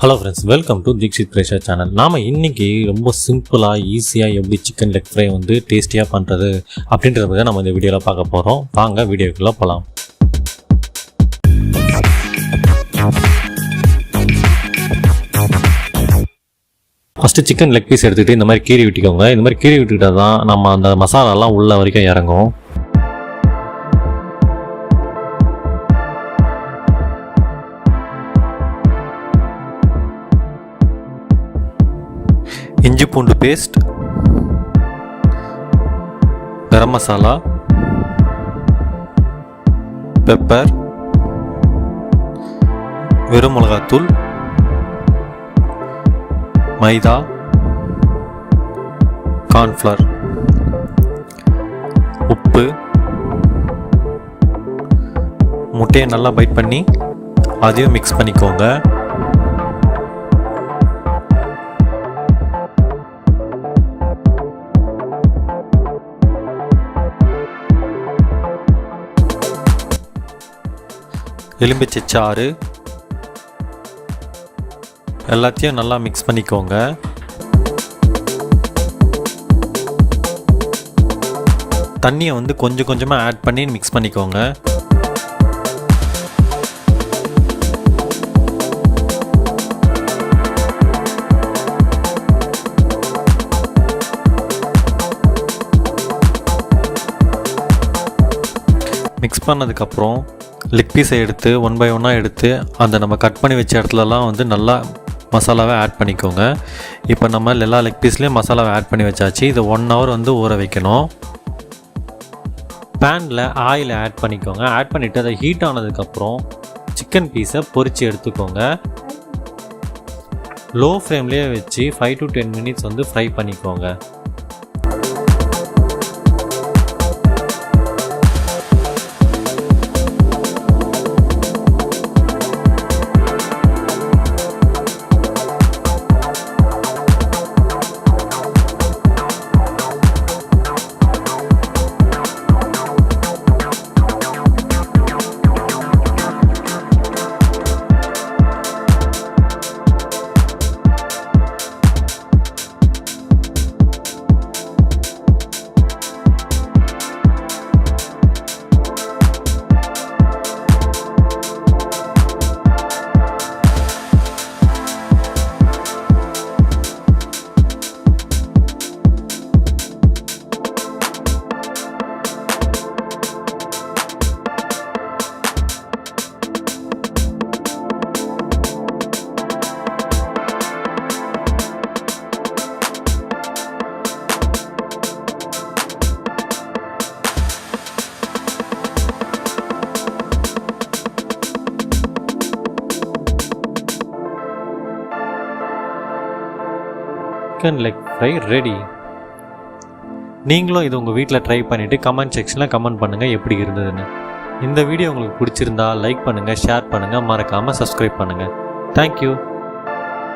Hello friends welcome to Dikshith Presha channel நாம் இன்றைக்கி ரொம்ப சிம்பிளாக ஈஸியாக எப்படி சிக்கன் லெக் ஃப்ரை வந்து டேஸ்டியாக பண்ணுறது அப்படின்றத பற்றி நம்ம இந்த வீடியோவில் பார்க்க போகிறோம் வாங்க வீடியோக்குள்ளே போகலாம் ஃபஸ்ட்டு சிக்கன் லெக் பீஸ் எடுத்துகிட்டு இந்த மாதிரி கீறி விட்டுக்கோங்க. இந்த மாதிரி கீறி விட்டுக்கிட்டால் தான் நம்ம அந்த மசாலாலாம் உள்ள வரைக்கும் இறங்கும். இஞ்சி பூண்டு பேஸ்ட் கரம் மசாலா பெப்பர் வெறும் மிளகாத்தூள் மைதா கார்ன்ஃப்ளவர் உப்பு முட்டையை நல்லா பைட் பண்ணி அதையும் மிக்ஸ் பண்ணிக்கோங்க. எலும்பிச்சை சாறு. எல்லாத்தையும் நல்லா மிக்ஸ் பண்ணிக்கோங்க. தண்ணியை வந்து கொஞ்சம் கொஞ்சமாக ஆட் பண்ணி மிக்ஸ் பண்ணிக்கோங்க. மிக்ஸ் பண்ணதுக்கப்புறம் லெக் பீஸை எடுத்து ஒன் பை ஒன்னாக எடுத்து அந்த நம்ம கட் பண்ணி வச்ச இடத்துலலாம் வந்து நல்லா மசாலாவை ஆட் பண்ணிக்கோங்க. இப்போ நம்ம எல்லா லெக் பீஸ்லேயும் மசாலாவை ஆட் பண்ணி வச்சாச்சு. இதை ஒன் ஹவர் வந்து ஊற வைக்கணும். பேனில் ஆயில் ஆட் பண்ணிக்கோங்க. ஆட் பண்ணிவிட்டு அதை ஹீட் ஆனதுக்கப்புறம் சிக்கன் பீஸை பொரித்து எடுத்துக்கோங்க. லோ ஃப்ளேம்லேயே வச்சு ஃபைவ் டு டென் மினிட்ஸ் வந்து ஃப்ரை பண்ணிக்கோங்க. சிக்கன் லெக் ஃப்ரை ரெடி நீங்களும் இது உங்கள் வீட்டில் ட்ரை பண்ணிவிட்டு கமெண்ட் செக்ஷனில் கமெண்ட் பண்ணுங்கள் எப்படி இருந்ததுன்னு. இந்த வீடியோ உங்களுக்கு பிடிச்சிருந்தா லைக் பண்ணுங்கள் ஷேர் பண்ணுங்கள் மறக்காமல் சப்ஸ்கிரைப் பண்ணுங்கள் தேங்க்யூ